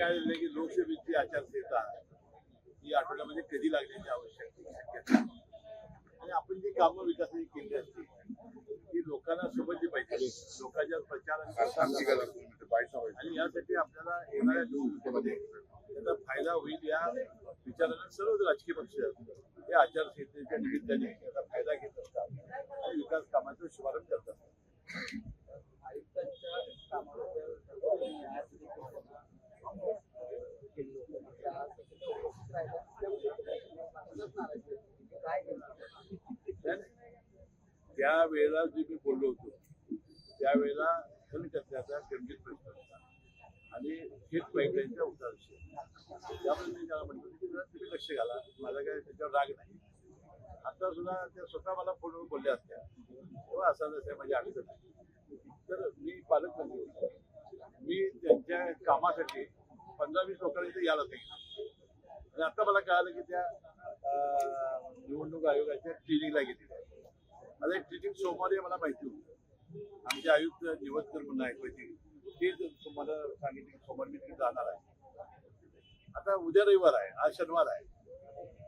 काय झालं की लोकसभेची आचारसंहिता ही आठवड्यामध्ये कधी लागण्याची शक्यता आहे. आणि आपण जी कामं विकासाची केली असतील ती लोकांना समजली पाहिजे लोकांच्या प्रचार आणि पाहिजे. आणि यासाठी आपल्याला येणाऱ्या निवडणुकीमध्ये त्याचा फायदा होईल या विचाराने सर्व राजकीय पक्ष हे आचारसंहितेच्या निमित्ताने त्याचा फायदा घेत असतात आणि विकास कामाचा शुभारंभ करतात आयुक्तांच्या कामाबद्दल आज काय त्या वेळेला जे मी बोललो होतो त्यावेळेला कचऱ्याचा गंभीर प्रश्न होता. आणि थेट पाईपलाईनचा होता विषय. त्यामुळे मी त्याला म्हणतो की तुम्ही लक्ष घाला माझा काय त्याच्यावर राग नाही. आता सुद्धा त्या स्वतः मला फोनवर बोलल्या असत्या. तेव्हा असा जसं माझी अडचण आहे तर मी पालकमंत्री होतो. मी त्यांच्या कामासाठी पंधरा वीस लोकांना इथे यायला सांगितलं. आणि आता मला कळालं की त्या निवडणूक आयोगाच्या ट्रेनिंगला गेलेल्या माझं एक ट्रेनिंग सोमवारी मला माहिती होती. आमचे आयुक्त निवतकर म्हणून आहेत वैद्यकीय ते तुम्हाला सांगितले की सोमवारी मी तिथे जाणार आहे. आता उद्या रविवार आहे आज शनिवार आहे.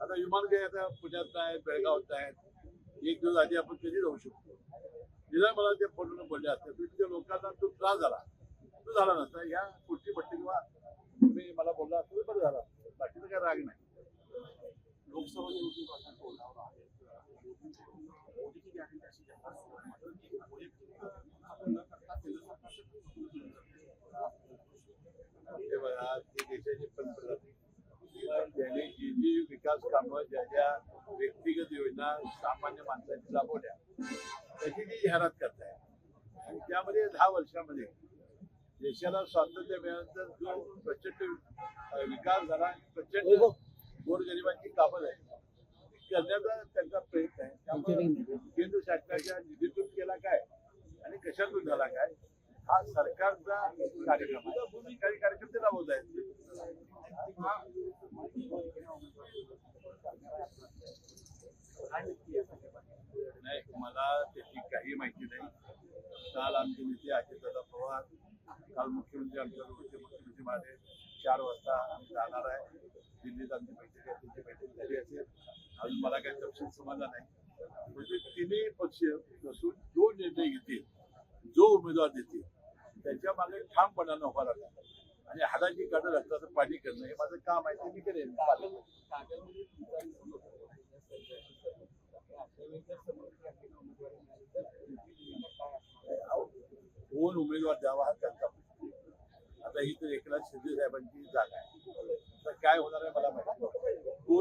आता विमान काही आता पुण्यात आहेत बेळगावात आहेत एक दिवस आधी आपण कधी जाऊ शकतो? तिला मला त्या फोनवर बोलले असते. तुम्ही लोकांना तो त्रास झाला. तो झाला नसता. या पुढची पट्टी किंवा तुम्ही मला बोलला असतो बरं झाला बाकीचं काही राग नाही. लोकसभा निवडणूक आता तोंडावर आहे मोदीची गॅरंटी अशी जाहीर सुरू आहे. मात्र वैयक्तिक आपण न करता केंद्र सरकार हे बघा ते देशाचे पंतप्रधान त्यांनी जी जी विकास कामं ज्या ज्या व्यक्तिगत योजना सामान्य माणसांनी राबवल्या त्याची जी जाहिरात करताय. आणि त्यामध्ये दहा वर्षामध्ये देशाला स्वातंत्र्य मिळाल्यानंतर जो प्रचंड विकास झाला आणि प्रचंड गोरगरिबांची कामं झाली. ती करण्याचा त्यांचा प्रयत्न आहे. त्यामुळे केंद्र शासनाच्या निधीतून केला काय आणि कशातून झाला काय हा सरकारचा कार्यक्रम आहे. सरकारी कार्यक्रम ते राबवत आहेत. नाही मला त्याची काही माहिती नाही. काल आमचे नेते अजितदादा पवार काल मुख्यमंत्री आमच्याबरोबर होते मुख्यमंत्री माझे चार वाजता आम्ही जाणार आहे. दिल्लीत आमची बैठक आहे त्यांची बैठक झाली असेल. अजून मला काही तपशील समाधान नाही. म्हणजे तिन्ही पक्ष बसून जो निर्णय घेतील जो उमेदवार देतील त्याच्यामागे ठामपणानं उभा राहणार आणि हाताची काढत रक्ताचं पाणी करणं हे माझं काम आहे ते मी करेन. कोण उमेदवार द्यावा हा त्यांचा आता ही तर एकनाथ शिंदे साहेबांची जागा आहे. तर काय होणार आहे मला माहिती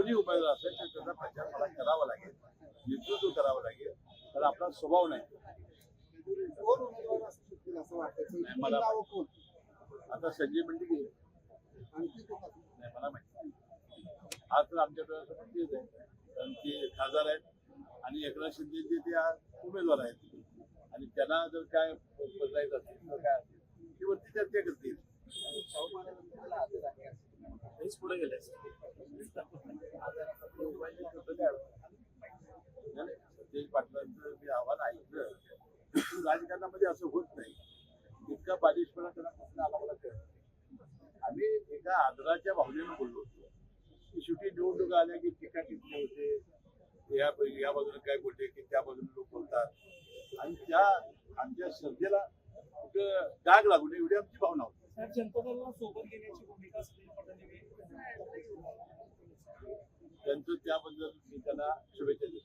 कोणी उमेदवार असेल तर त्याचा प्रचार मला करावा लागेल. नेतृत्व करावं लागेल. तर आपला स्वभाव नाही. कोण उमेदवार असू शकतील असं वाटतं नाही, मला- आता संजय आणखी कोण असेल? नाही मला माहिती आज तर आमच्या डोळ्याचं पण तेच आहे. कारण ते खासदार आहेत आणि एकनाथ शिंदे जे ते आज उमेदवार आहेत. आणि त्यांना जर काय बदलायचं असेल तर काय असेल ती वरती चर्चा करतील. पुढे गेले सतेज पाटलांचं मी आव्हान ऐकलं राजकारणामध्ये असं होत नाही. इतका बालिशपणा त्यांना आला मला कळत आम्ही एका आदराच्या भावनेनं बोललो होतो. की शेवटी निवडणुका आल्या की टीका टिप्पणी होते. या या बाजूने काय बोलते की त्या बाजूने लोक बोलतात. आणि त्या आमच्या श्रद्धेला कुठं डाग लागू नये एवढी आमची भावना होती. त्यांचं त्याबद्दल मी त्यांना शुभेच्छा देतो.